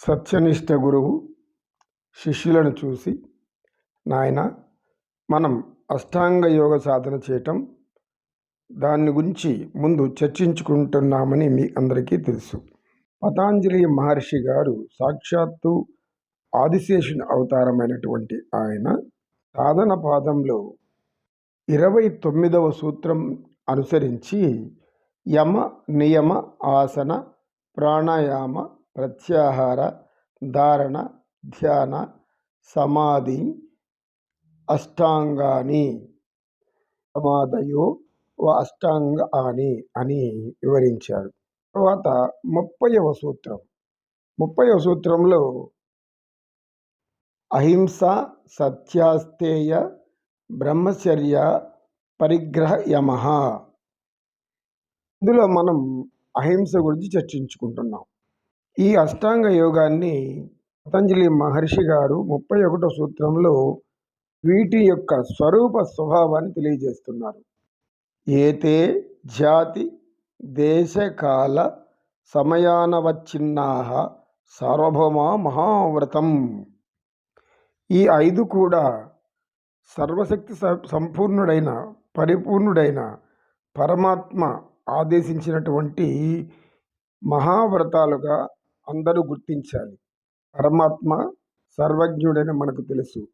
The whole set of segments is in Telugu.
సత్యనిష్ట గురువు శిష్యులను చూసి నాయన మనం అష్టాంగ యోగ సాధన చేయటం దాని గురించి ముందు చర్చించుకుంటున్నామని మీ అందరికీ తెలుసు. పతాంజలి మహర్షి గారు సాక్షాత్తు ఆదిశేషుని అవతారమైనటువంటి ఆయన సాధన పాదంలో ఇరవై తొమ్మిదవ సూత్రం అనుసరించి యమ నియమ ఆసన ప్రాణాయామ ప్రత్యాహార ధారణ ధ్యాన సమాధి అష్టాంగాని సమాధయో అష్టాంగ అని అని వివరించారు. తర్వాత ముప్పైవ సూత్రం. ముప్పైవ సూత్రంలో అహింస సత్యాస్తేయ బ్రహ్మచర్య పరిగ్రహ యమ ఇందులో మనం అహింస గురించి చర్చించుకుంటున్నాం. ఈ అష్టాంగ యోగాన్ని పతంజలి మహర్షి గారు ముప్పై ఒకటో సూత్రంలో వీటి యొక్క స్వరూప స్వభావాన్ని తెలియజేస్తున్నారు. ఏతే జాతి దేశకాల సమయానవచ్చిన్నా సార్వభౌమ మహావ్రతం. ఈ ఐదు కూడా సర్వశక్తి సంపూర్ణుడైన పరిపూర్ణుడైన పరమాత్మ ఆదేశించినటువంటి మహావ్రతాలుగా అందరూ గుర్తించాలి. పరమాత్మ సర్వజ్ఞుడని మనకు తెలుసు.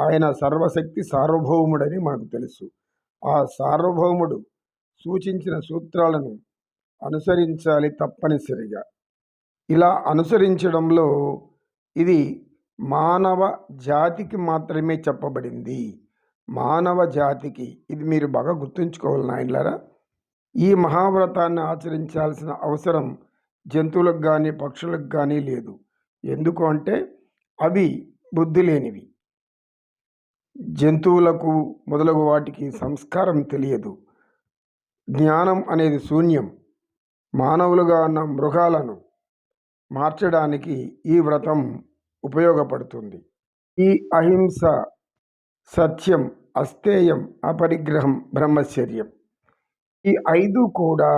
ఆయన సర్వశక్తి సార్వభౌముడని మనకు తెలుసు. ఆ సార్వభౌముడు సూచించిన సూత్రాలను అనుసరించాలి తప్పనిసరిగా. ఇలా అనుసరించడంలో ఇది మానవ జాతికి మాత్రమే చెప్పబడింది. మానవ జాతికి ఇది మీరు బాగా గుర్తుంచుకోవాలి నాయనలారా. ఈ మహావ్రతాన్ని ఆచరించాల్సిన అవసరం జంతువులకు కానీ పక్షులకు కానీ లేదు. ఎందుకు అంటే అవి బుద్ధి లేనివి. జంతువులకు మొదలగు వాటికి సంస్కారం తెలియదు. జ్ఞానం అనేది శూన్యం. మానవులుగా ఉన్న మృగాలను మార్చడానికి ఈ వ్రతం ఉపయోగపడుతుంది. ఈ అహింస సత్యం అస్థేయం అపరిగ్రహం బ్రహ్మచర్యం. ఈ ఐదు కూడా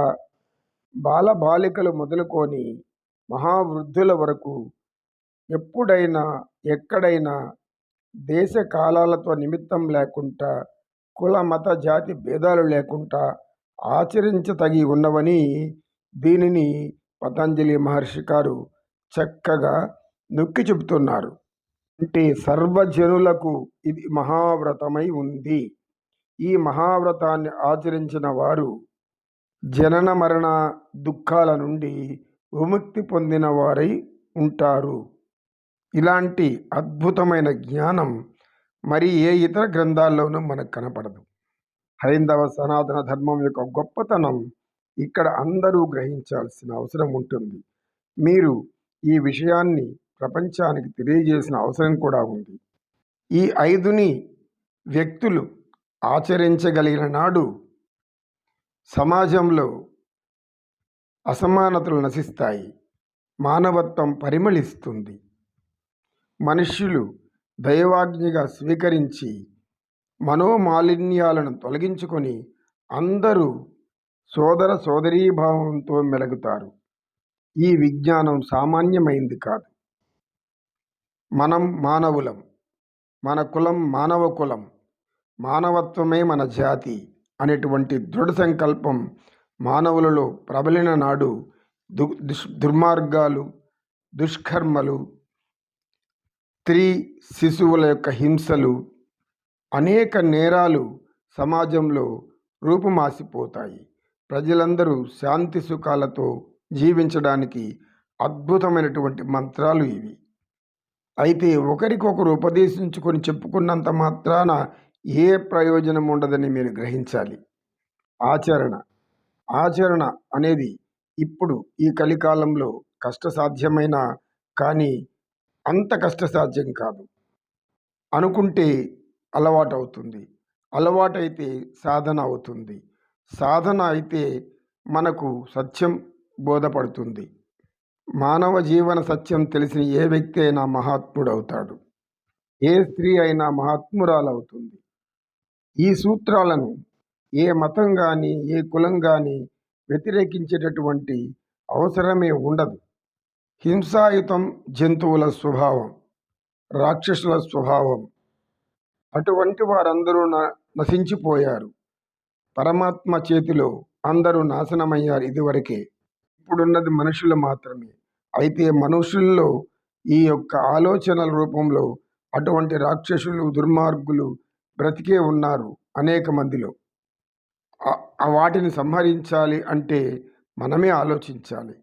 బాలబాలికలు మొదలుకొని మహావృద్ధుల వరకు ఎప్పుడైనా ఎక్కడైనా దేశ కాలాలతో నిమిత్తం లేకుండా కుల మత జాతి భేదాలు లేకుండా ఆచరించతగి ఉన్నవని దీనిని పతంజలి మహర్షి గారు చక్కగా నొక్కి చెబుతున్నారు. అంటే సర్వజనులకు ఇది మహావ్రతమై ఉంది. ఈ మహావ్రతాన్ని ఆచరించిన వారు జనన మరణ దుఃఖాల నుండి విముక్తి పొందిన వారై ఉంటారు. ఇలాంటి అద్భుతమైన జ్ఞానం మరి ఏ ఇతర గ్రంథాల్లోనూ మనకు కనపడదు. హైందవ సనాతన ధర్మం యొక్క గొప్పతనం ఇక్కడ అందరూ గ్రహించాల్సిన అవసరం ఉంటుంది. మీరు ఈ విషయాన్ని ప్రపంచానికి తెలియజేసిన అవసరం కూడా ఉంది. ఈ ఐదుని వ్యక్తులు ఆచరించగలిగిన నాడు సమాజంలో అసమానతలు నశిస్తాయి. మానవత్వం పరిమళిస్తుంది. మనుష్యులు దైవాజ్ఞగా స్వీకరించి మనోమాలిన్యాలను తొలగించుకొని అందరూ సోదర సోదరీభావంతో మెలుగుతారు. ఈ విజ్ఞానం సామాన్యమైంది కాదు. మనం మానవులం. మన కులం మానవ కులం. మానవత్వమే మన జాతి. అనేటువంటి దృఢ సంకల్పం మానవులలో ప్రబలిన నాడు దు దుర్మార్గాలు దుష్కర్మలు స్త్రీ శిశువుల యొక్క హింసలు అనేక నేరాలు సమాజంలో రూపుమాసిపోతాయి. ప్రజలందరూ శాంతి సుఖాలతో జీవించడానికి అద్భుతమైనటువంటి మంత్రాలు ఇవి. అయితే ఒకరికొకరు ఉపదేశించుకొని చెప్పుకున్నంత మాత్రాన ఏ ప్రయోజనం ఉండదని మీరు గ్రహించాలి. ఆచరణ. ఆచరణ అనేది ఇప్పుడు ఈ కలికాలంలో కష్టసాధ్యమైన కానీ అంత కష్టసాధ్యం కాదు. అనుకుంటే అలవాటు అవుతుంది అలవాటైతే సాధన అవుతుంది. సాధన అయితే మనకు సత్యం బోధపడుతుంది. మానవ జీవన సత్యం తెలిసిన ఏ వ్యక్తి అయినా మహాత్ముడు అవుతాడు ఏ స్త్రీ అయినా మహాత్మురాలవుతుంది. ఈ సూత్రాలను ఏ మతం కానీ ఏ కులం కానీ వ్యతిరేకించేటటువంటి అవసరమే ఉండదు. హింసాయుతం జంతువుల స్వభావం రాక్షసుల స్వభావం అటువంటి వారందరూ న- నశించిపోయారు. పరమాత్మ చేతిలో అందరూ నాశనమయ్యారు ఇదివరకే. ఇప్పుడున్నది మనుషులు మాత్రమే. అయితే మనుషుల్లో ఈ యొక్క ఆలోచనల రూపంలో అటువంటి రాక్షసులు దుర్మార్గులు బ్రతికే ఉన్నారు అనేక మందిలో. వాటిని సంహరించాలి అంటే మనమే ఆలోచించాలి.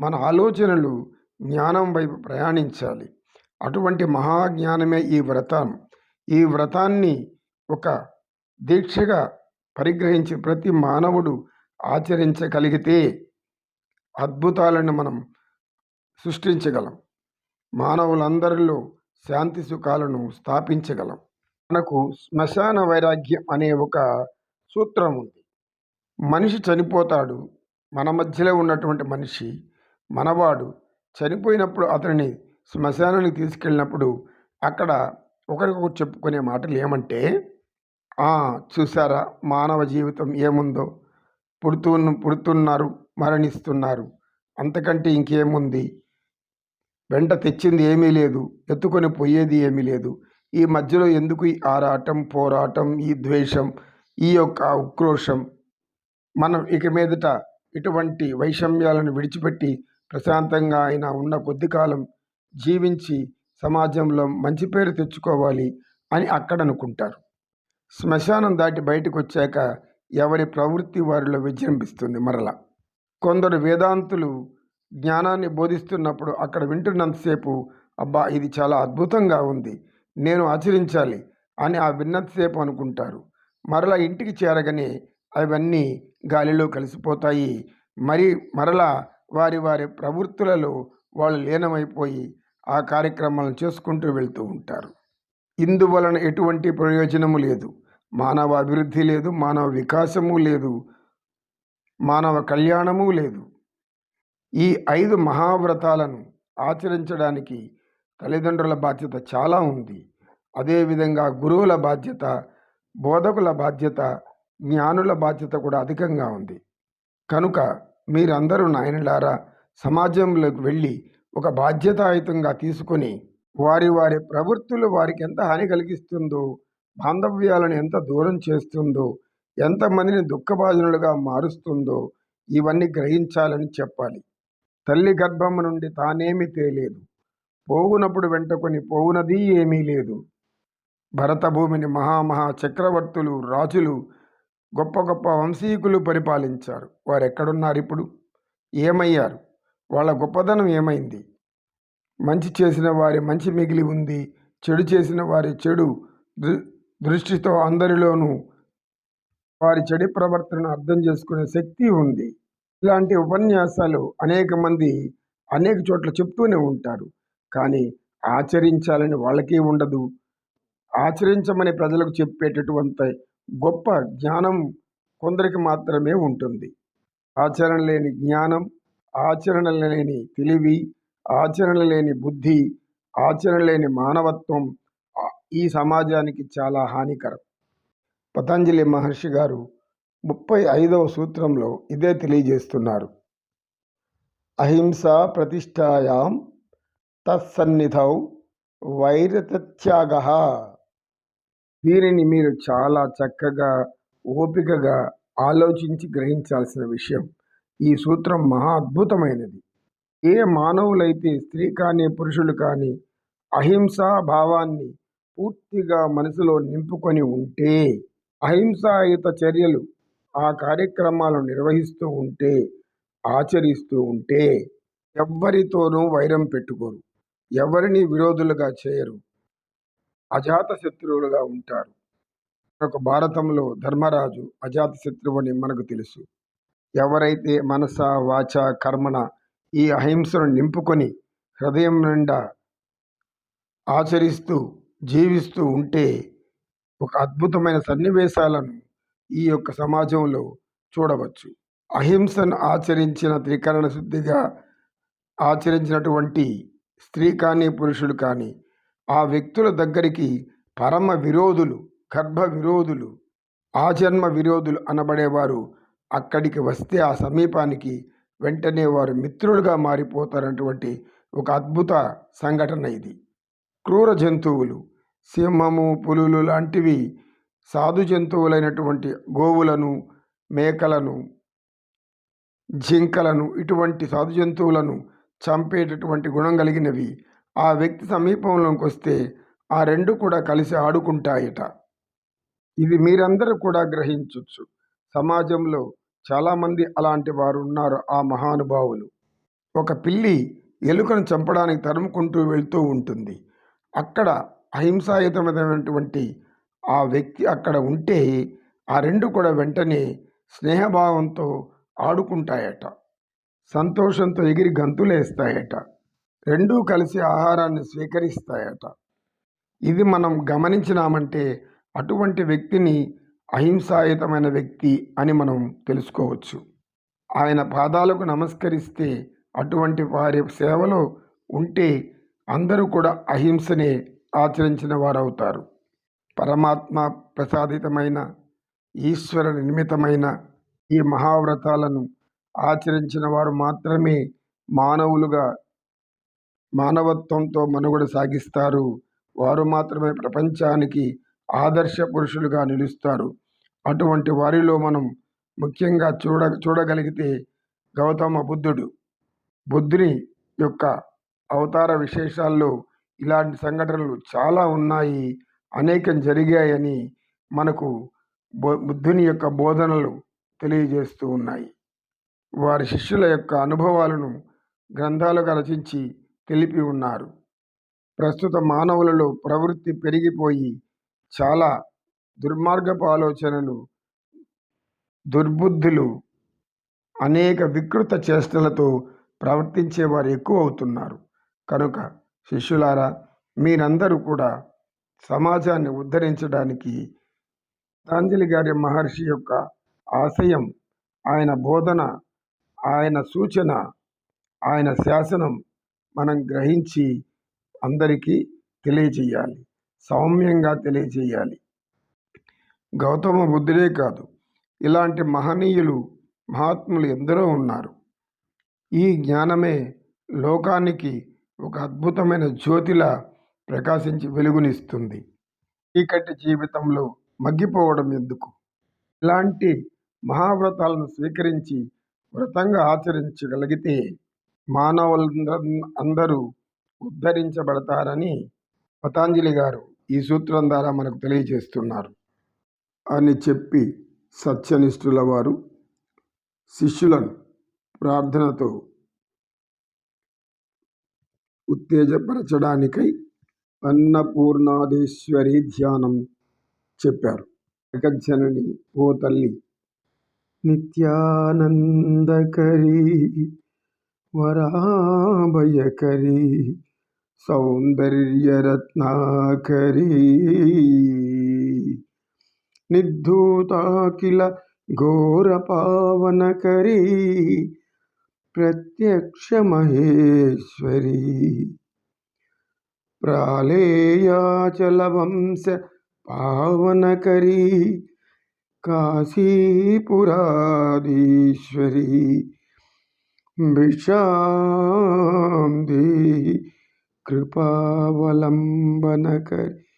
మన ఆలోచనలు జ్ఞానం వైపు ప్రయాణించాలి. అటువంటి మహాజ్ఞానమే ఈ వ్రతం. ఈ వ్రతాన్ని ఒక దీక్షగా పరిగ్రహించి ప్రతి మానవుడు ఆచరించగలిగితే అద్భుతాలను మనం సృష్టించగలం. మానవులందరిలో శాంతి సుఖాలను స్థాపించగలం. మనకు శ్మశాన వైరాగ్యం అనే ఒక సూత్రం ఉంది. మనిషి చనిపోతాడు. మన మధ్యలో ఉన్నటువంటి మనిషి మనవాడు చనిపోయినప్పుడు అతనిని శ్మశానానికి తీసుకెళ్ళినప్పుడు అక్కడ ఒకరికొకరు చెప్పుకునే మాటలు ఏమంటే చూసారా మానవ జీవితం ఏముందో? పుడుతూ పుడుతున్నారు మరణిస్తున్నారు. అంతకంటే ఇంకేముంది? వెంట తెచ్చింది ఏమీ లేదు. ఎత్తుకొని పోయేది ఏమీ లేదు. ఈ మధ్యలో ఎందుకు ఈ ఆరాటం పోరాటం ఈ ద్వేషం ఈ యొక్క ఉక్రోషం? మనం ఇక మీదట ఇటువంటి వైషమ్యాలను విడిచిపెట్టి ప్రశాంతంగా ఆయన ఉన్న కొద్ది కాలం జీవించి సమాజంలో మంచి పేరు తెచ్చుకోవాలి అని అక్కడ అనుకుంటారు. శ్మశానం దాటి బయటకు వచ్చాక ఎవరి ప్రవృత్తి వారిలో విజృంభిస్తుంది మరలా. కొందరు వేదాంతులు జ్ఞానాన్ని బోధిస్తున్నప్పుడు అక్కడ వింటున్నంతసేపు అబ్బా ఇది చాలా అద్భుతంగా ఉంది. నేను ఆచరించాలి అని ఆ విన్నంతసేపు అనుకుంటారు. మరలా ఇంటికి చేరగానే అవన్నీ గాలిలో కలిసిపోతాయి. మరి మరలా వారి వారి ప్రవృత్తులలో వాళ్ళు లీనమైపోయి ఆ కార్యక్రమాలను చేసుకుంటూ వెళ్తూ ఉంటారు. ఇందువలన ఎటువంటి ప్రయోజనము లేదు. మానవ అభివృద్ధి లేదు మానవ వికాసము లేదు మానవ కళ్యాణము లేదు. ఈ ఐదు మహావ్రతాలను ఆచరించడానికి తల్లిదండ్రుల బాధ్యత చాలా ఉంది. అదేవిధంగా గురువుల బాధ్యత బోధకుల బాధ్యత జ్ఞానుల బాధ్యత కూడా అధికంగా ఉంది. కనుక మీరందరూ నాయనలారా సమాజంలోకి వెళ్ళి ఒక బాధ్యతాయుతంగా తీసుకొని వారి వారి ప్రవృత్తులు వారికి ఎంత హాని కలిగిస్తుందో బాంధవ్యాలను ఎంత దూరం చేస్తుందో ఎంతమందిని దుఃఖభాజనులుగా మారుస్తుందో ఇవన్నీ గ్రహించాలని చెప్పాలి. తల్లి గర్భం నుండి తానేమి తేలేదు. పోవునప్పుడు వెంటకొని పోవునది ఏమీ లేదు. భరత భూమిని మహామహా చక్రవర్తులు రాజులు గొప్ప గొప్ప వంశీకులు పరిపాలించారు. వారు ఎక్కడున్నారు ఇప్పుడు? ఏమయ్యారు? వాళ్ళ గొప్పదనం ఏమైంది? మంచి చేసిన వారి మంచి మిగిలి ఉంది. చెడు చేసిన వారి చెడు దృష్టితో అందరిలోనూ వారి చెడు ప్రవర్తనను అర్థం చేసుకునే శక్తి ఉంది. ఇలాంటి ఉపన్యాసాలు అనేక మంది అనేక చోట్ల చెప్తూనే ఉంటారు. కానీ ఆచరించాలని వాళ్ళకి ఉండదు. ఆచరించమని ప్రజలకు చెప్పేటటువంటి గొప్ప జ్ఞానం కొందరికి మాత్రమే ఉంటుంది. ఆచరణ లేని జ్ఞానం ఆచరణ లేని తెలివి ఆచరణ లేని బుద్ధి ఆచరణ లేని మానవత్వం ఈ సమాజానికి చాలా హానికరం. పతంజలి మహర్షి గారు ముప్పై ఐదవ సూత్రంలో ఇదే తెలియజేస్తున్నారు. అహింస ప్రతిష్టాయాం తత్సన్నిధౌ వైరత్యాగ దీనిని మీరు చాలా చక్కగా ఓపికగా ఆలోచించి గ్రహించాల్సిన విషయం. ఈ సూత్రం మహా అద్భుతమైనది. ఏ మానవులైతే స్త్రీ కానీ పురుషులు కానీ అహింసా భావాన్ని పూర్తిగా మనసులో నింపుకొని ఉంటే అహింసాయుత చర్యలు ఆ కార్యక్రమాలు నిర్వహిస్తూ ఉంటే ఆచరిస్తూ ఉంటే ఎవ్వరితోనూ వైరం పెట్టుకోరు. ఎవరిని విరోధులుగా చేయరు. అజాత శత్రువులుగా ఉంటారు. ఒక భారతంలో ధర్మరాజు అజాత శత్రువు అని మనకు తెలుసు. ఎవరైతే మనస వాచ కర్మణ ఈ అహింసను నింపుకొని హృదయం నిండా ఆచరిస్తూ జీవిస్తూ ఉంటే ఒక అద్భుతమైన సన్నివేశాలను ఈ యొక్క సమాజంలో చూడవచ్చు. అహింసను ఆచరించిన త్రికరణ శుద్ధిగా ఆచరించినటువంటి స్త్రీ కానీ పురుషుడు కానీ ఆ వ్యక్తుల దగ్గరికి పరమ విరోధులు గర్భ విరోధులు ఆజన్మ విరోధులు అనబడేవారు అక్కడికి వస్తే ఆ సమీపానికి వెంటనే వారు మిత్రులుగా మారిపోతారన్నటువంటి ఒక అద్భుత సంఘటన ఇది. క్రూర జంతువులు సింహము పులులు లాంటివి సాధు జంతువులైనటువంటి గోవులను మేకలను జింకలను ఇటువంటి సాధు జంతువులను చంపేటటువంటి గుణం కలిగినవి. ఆ వ్యక్తి సమీపంలోకి వస్తే ఆ రెండు కూడా కలిసి ఆడుకుంటాయట. ఇది మీరందరూ కూడా గ్రహించవచ్చు సమాజంలో చాలామంది అలాంటి వారు ఉన్నారు ఆ మహానుభావులు. ఒక పిల్లి ఎలుకను చంపడానికి తరుముకుంటూ వెళ్తూ ఉంటుంది. అక్కడ అహింసాయుతమైనటువంటి ఆ వ్యక్తి అక్కడ ఉంటే ఆ రెండు కూడా వెంటనే స్నేహభావంతో ఆడుకుంటాయట. సంతోషంతో ఎగిరి గంతులేస్తాయట. రెండూ కలిసి ఆహారాన్ని స్వీకరిస్తాయట. ఇది మనం గమనించినామంటే అటువంటి వ్యక్తిని అహింసాయుతమైన వ్యక్తి అని మనం తెలుసుకోవచ్చు. ఆయన పాదాలకు నమస్కరిస్తే అటువంటి వారి సేవలో ఉంటే అందరూ కూడా అహింసనే ఆచరించిన వారవుతారు. పరమాత్మ ప్రసాదితమైన ఈశ్వర నిర్మితమైన ఈ మహావ్రతాలను ఆచరించిన వారు మాత్రమే మానవులుగా మానవత్వంతో మనుగడ సాగిస్తారు. వారు మాత్రమే ప్రపంచానికి ఆదర్శ పురుషులుగా నిలుస్తారు. అటువంటి వారిలో మనం ముఖ్యంగా చూడ చూడగలిగితే గౌతమ బుద్ధుడు. బుద్ధుని యొక్క అవతార విశేషాల్లో ఇలాంటి సంఘటనలు చాలా ఉన్నాయి. అనేకం జరిగాయని మనకు బుద్ధుని యొక్క బోధనలు తెలియజేస్తూ ఉన్నాయి. వారి శిష్యుల యొక్క అనుభవాలను గ్రంథాలుగా రచించి తెలిపి ఉన్నారు. ప్రస్తుత మానవులలో ప్రవృత్తి పెరిగిపోయి చాలా దుర్మార్గపు ఆలోచనలు దుర్బుద్ధులు అనేక వికృత చేష్టలతో ప్రవర్తించేవారు ఎక్కువ అవుతున్నారు. కనుక శిష్యులారా మీరందరూ కూడా సమాజాన్ని ఉద్ధరించడానికి గీతాంజలి గారి మహర్షి యొక్క ఆశయం ఆయన బోధన ఆయన సూచన ఆయన శాసనం మనం గ్రహించి అందరికీ తెలియచేయాలి సౌమ్యంగా తెలియచేయాలి గౌతమ బుద్ధుడే కాదు. ఇలాంటి మహనీయులు మహాత్ములు ఎందరో ఉన్నారు. ఈ జ్ఞానమే లోకానికి ఒక అద్భుతమైన జ్యోతిలా ప్రకాశించి వెలుగునిస్తుంది. చీకటి జీవితంలో మగ్గిపోవడం ఎందుకు? ఇలాంటి మహావ్రతాలను స్వీకరించి వ్రతంగా ఆచరించగలిగితే మానవులందరూ అందరూ ఉద్ధరించబడతారని పతాంజలి గారు ఈ సూత్రం ద్వారా మనకు తెలియజేస్తున్నారు. అని చెప్పి సత్యనిష్ఠుల వారు శిష్యులను ప్రార్థనతో ఉత్తేజపరచడానికై అన్నపూర్ణాదేశ్వరి ధ్యానం చెప్పారు. జగజ్జనని ఓ తల్లి నిత్యానందకరీ వరాభయకరీ సౌందర్యరత్నాకరీ. నిర్ధూతాకిల ఘోరపావనకరీ ప్రత్యక్షమహేశ్వరీ. ప్రాళేయాచలవంశ పావనకరీ काशीपुराधीश्वरी विषाधि कृपावलंबन कर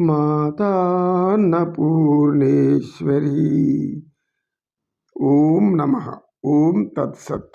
माता अन्नपूर्णेश्वरी। ओम नमः ओम तत्सत।